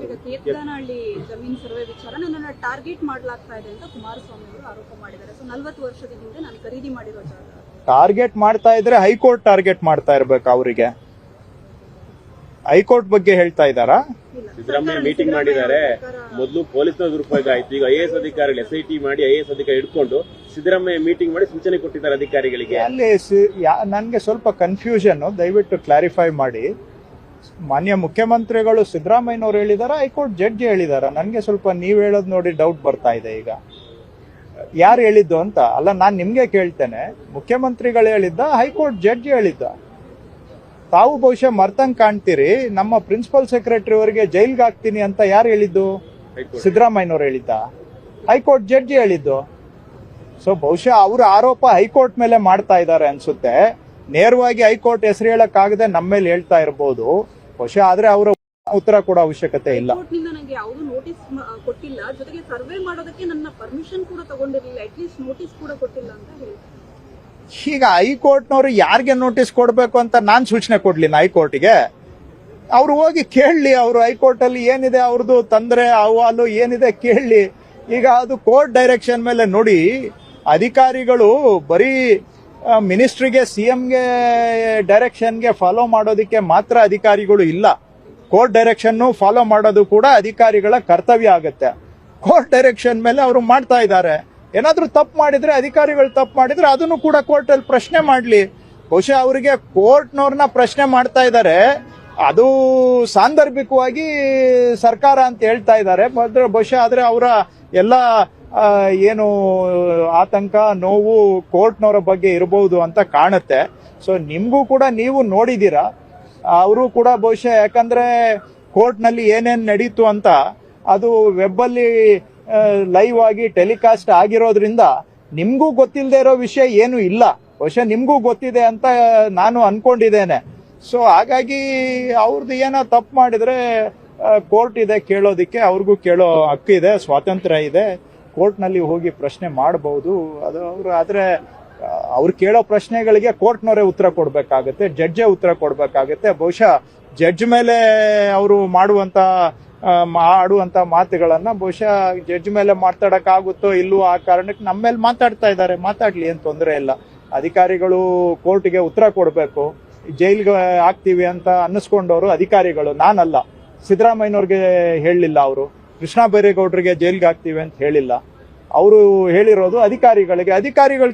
ಈಗ ತೀರ್ಥನಹಳ್ಳಿ ಜಮೀನ್ ಸರ್ವೆ ವಿಚಾರ ನನ್ನನ್ನು ಟಾರ್ಗೆಟ್ ಮಾಡಲಾಗ್ತಾ ಇದೆ ಅಂತ ಕುಮಾರಸ್ವಾಮಿ ಅವರು ಆರೋಪ ಮಾಡಿದ್ದಾರೆ. ಸೊ ನಲ್ವತ್ತು ವರ್ಷದ ಹಿಂದೆ ನಾನು ಖರೀದಿ ಮಾಡಿರೋ ಜಾಗ. ಟಾರ್ಗೆಟ್ ಮಾಡ್ತಾ ಇದ್ರೆ ಹೈಕೋರ್ಟ್ ಟಾರ್ಗೆಟ್ ಮಾಡ್ತಾ ಇರ್ಬೇಕು ಅವರಿಗೆ. ಹೈಕೋರ್ಟ್ ಬಗ್ಗೆ ಹೇಳ್ತಾ ಇದ್ದಾರಾ? ಸಿದ್ದರಾಮಯ್ಯ ಮೀಟಿಂಗ್ ಮಾಡಿದ್ದಾರೆ. ಮೊದಲು ಪೊಲೀಸ್ ದುರುಪಯೋಗ ಆಯ್ತು. ಈಗ ಐ ಎಸ್ ಅಧಿಕಾರಿಗಳು ಎಸ್ ಐ ಟಿ ಮಾಡಿ ಐಎಸ್ ಎಸ್ ಅಧಿಕಾರಿ ಹಿಡ್ಕೊಂಡು ಸಿದ್ದರಾಮಯ್ಯ ಮೀಟಿಂಗ್ ಮಾಡಿ ಸೂಚನೆ ಕೊಟ್ಟಿದ್ದಾರೆ ಅಧಿಕಾರಿಗಳಿಗೆ. ಅಲ್ಲಿ ಸಿ- ನನ್ಗೆ ಸ್ವಲ್ಪ ಕನ್ಫ್ಯೂಷನ್ ದಯವಿಟ್ಟು ಕ್ಲಾರಿಫೈ ಮಾಡಿ. ಮಾನ್ಯ ಮುಖ್ಯಮಂತ್ರಿಗಳು ಸಿದ್ದರಾಮಯ್ಯನವ್ರು ಹೇಳಿದಾರ ಹೈಕೋರ್ಟ್ ಜಡ್ಜ್ ಹೇಳಿದಾರ. ನನಗೆ ಸ್ವಲ್ಪ ನೀವು ಹೇಳೋದು ನೋಡಿ ಡೌಟ್ ಬರ್ತಾ ಇದೆ ಈಗ. ಯಾರು ಹೇಳಿದ್ದು ಅಂತ? ಅಲ್ಲ ನಾನು ನಿಮಗೆ ಕೇಳ್ತೇನೆ. ಮುಖ್ಯಮಂತ್ರಿಗಳು ಹೇಳಿದ್ದ ಹೈಕೋರ್ಟ್ ಜಡ್ಜ್ ಹೇಳಿದ್ದ. ತಾವು ಬಹುಶಃ ಮರ್ತಂಗ್ ಕಾಣ್ತೀರಿ. ನಮ್ಮ ಪ್ರಿನ್ಸಿಪಲ್ ಸೆಕ್ರೆಟರಿ ಅವರಿಗೆ ಜೈಲ್ಗೆ ಹಾಕ್ತೀನಿ ಅಂತ ಯಾರು ಹೇಳಿದ್ದು? ಸಿದ್ದರಾಮಯ್ಯನವ್ರು ಹೇಳಿದ್ದ. ಹೈಕೋರ್ಟ್ ಜಡ್ಜಿ ಹೇಳಿದ್ದು. ಸೊ ಬಹುಶಃ ಅವರ ಆರೋಪ ಹೈಕೋರ್ಟ್ ಮೇಲೆ ಮಾಡ್ತಾ ಇದ್ದಾರೆ ಅನ್ಸುತ್ತೆ. ನೇರವಾಗಿ ಹೈಕೋರ್ಟ್ ಹೆಸರು ಹೇಳಕ್ಕಾಗದೆ ನಮ್ಮ ಮೇಲೆ ಹೇಳ್ತಾ ಇರಬಹುದು ಬಹುಶಃ ಆದ್ರೆ ಅವರ ಉತ್ತರ ಕೊಡೋ ಅವಶ್ಯಕತೆ ಇಲ್ಲ. ಈಗ ನನಗೆ ನವರು ನೋಟಿಸ್ ಕೊಟ್ಟಿಲ್ಲ. ಜೊತೆಗೆ ಸರ್ವೆ ಮಾಡೋದಕ್ಕೆ ನನ್ನ ಪರ್ಮಿಷನ್ ಕೂಡ ತಗೊಂಡಿರಲಿಲ್ಲ. ಅಟ್ಲೀಸ್ಟ್ ನೋಟಿಸ್ ಕೂಡ ಕೊಟ್ಟಿಲ್ಲ ಅಂತ ಹೇಳಿ ಈಗ ಹೈಕೋರ್ಟ್ನವರು ಯಾರಿಗೆ ನೋಟಿಸ್ ಕೊಡಬೇಕು ಅಂತ ನಾನ್ ಸೂಚನೆ ಕೊಡ್ಲಿಲ್ಲ ಹೈಕೋರ್ಟ್ಗೆ. ಅವ್ರು ಹೋಗಿ ಕೇಳಲಿ ಅವರು ಹೈಕೋರ್ಟ್ ಅಲ್ಲಿ ಏನಿದೆ ಅವ್ರದ್ದು ತೊಂದರೆ ಅಹವಾಲು ಏನಿದೆ ಕೇಳಲಿ. ಈಗ ಅದು ಕೋರ್ಟ್ ಡೈರೆಕ್ಷನ್ ಮೇಲೆ ನೋಡಿ ಅಧಿಕಾರಿಗಳು ಬರೀ ಮಿನಿಸ್ಟ್ರಿಗೆ ಸಿ ಎಂಗೆ ಡೈರೆಕ್ಷನ್ಗೆ ಫಾಲೋ ಮಾಡೋದಕ್ಕೆ ಮಾತ್ರ ಅಧಿಕಾರಿಗಳು ಇಲ್ಲ. ಕೋರ್ಟ್ ಡೈರೆಕ್ಷನ್ನು ಫಾಲೋ ಮಾಡೋದು ಕೂಡ ಅಧಿಕಾರಿಗಳ ಕರ್ತವ್ಯ ಆಗುತ್ತೆ. ಕೋರ್ಟ್ ಡೈರೆಕ್ಷನ್ ಮೇಲೆ ಅವರು ಮಾಡ್ತಾ ಇದ್ದಾರೆ. ಏನಾದರೂ ತಪ್ಪು ಮಾಡಿದರೆ, ಅಧಿಕಾರಿಗಳು ತಪ್ಪು ಮಾಡಿದರೆ ಅದನ್ನು ಕೂಡ ಕೋರ್ಟಲ್ಲಿ ಪ್ರಶ್ನೆ ಮಾಡಲಿ. ಬಹುಶಃ ಅವರಿಗೆ ಕೋರ್ಟ್ನವ್ರನ್ನ ಪ್ರಶ್ನೆ ಮಾಡ್ತಾ ಇದ್ದಾರೆ. ಅದು ಸಾಂದರ್ಭಿಕವಾಗಿ ಸರ್ಕಾರ ಅಂತ ಹೇಳ್ತಾ ಇದ್ದಾರೆ. ಬಹುಶಃ ಆದರೆ ಅವರ ಎಲ್ಲ ಏನು, ಆತಂಕ, ನೋವು ಕೋರ್ಟ್ನವರ ಬಗ್ಗೆ ಇರಬಹುದು ಅಂತ ಕಾಣುತ್ತೆ. ಸೊ ನಿಮಗೂ ಕೂಡ ನೀವು ನೋಡಿದೀರಾ. ಅವರು ಕೂಡ ಬಹುಶಃ ಯಾಕಂದ್ರೆ ಕೋರ್ಟ್ನಲ್ಲಿ ಏನೇನ್ ನಡೀತು ಅಂತ, ಅದು ವೆಬ್ಬಲ್ಲಿ ಲೈವ್ ಆಗಿ ಟೆಲಿಕಾಸ್ಟ್ ಆಗಿರೋದ್ರಿಂದ ನಿಮಗೂ ಗೊತ್ತಿಲ್ಲದೆ ಇರೋ ವಿಷಯ ಏನು ಇಲ್ಲ. ಬಹುಶಃ ನಿಮಗೂ ಗೊತ್ತಿದೆ ಅಂತ ನಾನು ಅನ್ಕೊಂಡಿದ್ದೇನೆ. ಸೊ ಹಾಗಾಗಿ ಅವ್ರದ್ದು ಏನೋ ತಪ್ಪು ಮಾಡಿದ್ರೆ ಕೋರ್ಟ್ ಇದೆ ಕೇಳೋದಿಕ್ಕೆ ಅವ್ರಿಗೂ ಕೇಳೋ ಹಕ್ಕು ಇದೆ ಸ್ವಾತಂತ್ರ್ಯ ಇದೆ. ಕೋರ್ಟ್ನಲ್ಲಿ ಹೋಗಿ ಪ್ರಶ್ನೆ ಮಾಡಬಹುದು ಅದು ಅವರು ಆದರೆ ಅವ್ರು ಕೇಳೋ ಪ್ರಶ್ನೆಗಳಿಗೆ ಕೋರ್ಟ್ನವರೇ ಉತ್ತರ ಕೊಡ್ಬೇಕಾಗತ್ತೆ ಜಡ್ಜೇ ಉತ್ತರ ಕೊಡ್ಬೇಕಾಗತ್ತೆ. ಬಹುಶಃ ಜಡ್ಜ್ ಮೇಲೆ ಅವರು ಮಾಡುವಂತ ಆ, ಮಾಡುವಂತ ಮಾತುಗಳನ್ನ ಬಹುಶಃ ಜಡ್ಜ್ ಮೇಲೆ ಮಾತಾಡೋಕ್ಕಾಗುತ್ತೋ ಇಲ್ವೋ ಆ ಕಾರಣಕ್ಕೆ ನಮ್ಮ ಮೇಲೆ ಮಾತಾಡ್ತಾ ಇದ್ದಾರೆ. ಮಾತಾಡ್ಲಿ ಏನು ತೊಂದರೆ ಇಲ್ಲ. ಅಧಿಕಾರಿಗಳು ಕೋರ್ಟ್ಗೆ ಉತ್ತರ ಕೊಡಬೇಕು. ಜೈಲ್ಗೆ ಹಾಕ್ತೀವಿ ಅಂತ ಅನ್ನಿಸ್ಕೊಂಡವರು ಅಧಿಕಾರಿಗಳು ನಾನಲ್ಲ. ಸಿದ್ದರಾಮಯ್ಯನವ್ರಿಗೆ ಹೇಳಲಿಲ್ಲ ಅವರು. ಕೃಷ್ಣ ಬೈರೇಗೌಡರಿಗೆ ಜೈಲ್ಗೆ ಹಾಕ್ತೀವಿ ಅಂತ ಹೇಳಿಲ್ಲ. ಅವರು ಹೇಳಿರೋದು ಅಧಿಕಾರಿಗಳಿಗೆ. ಅಧಿಕಾರಿಗಳು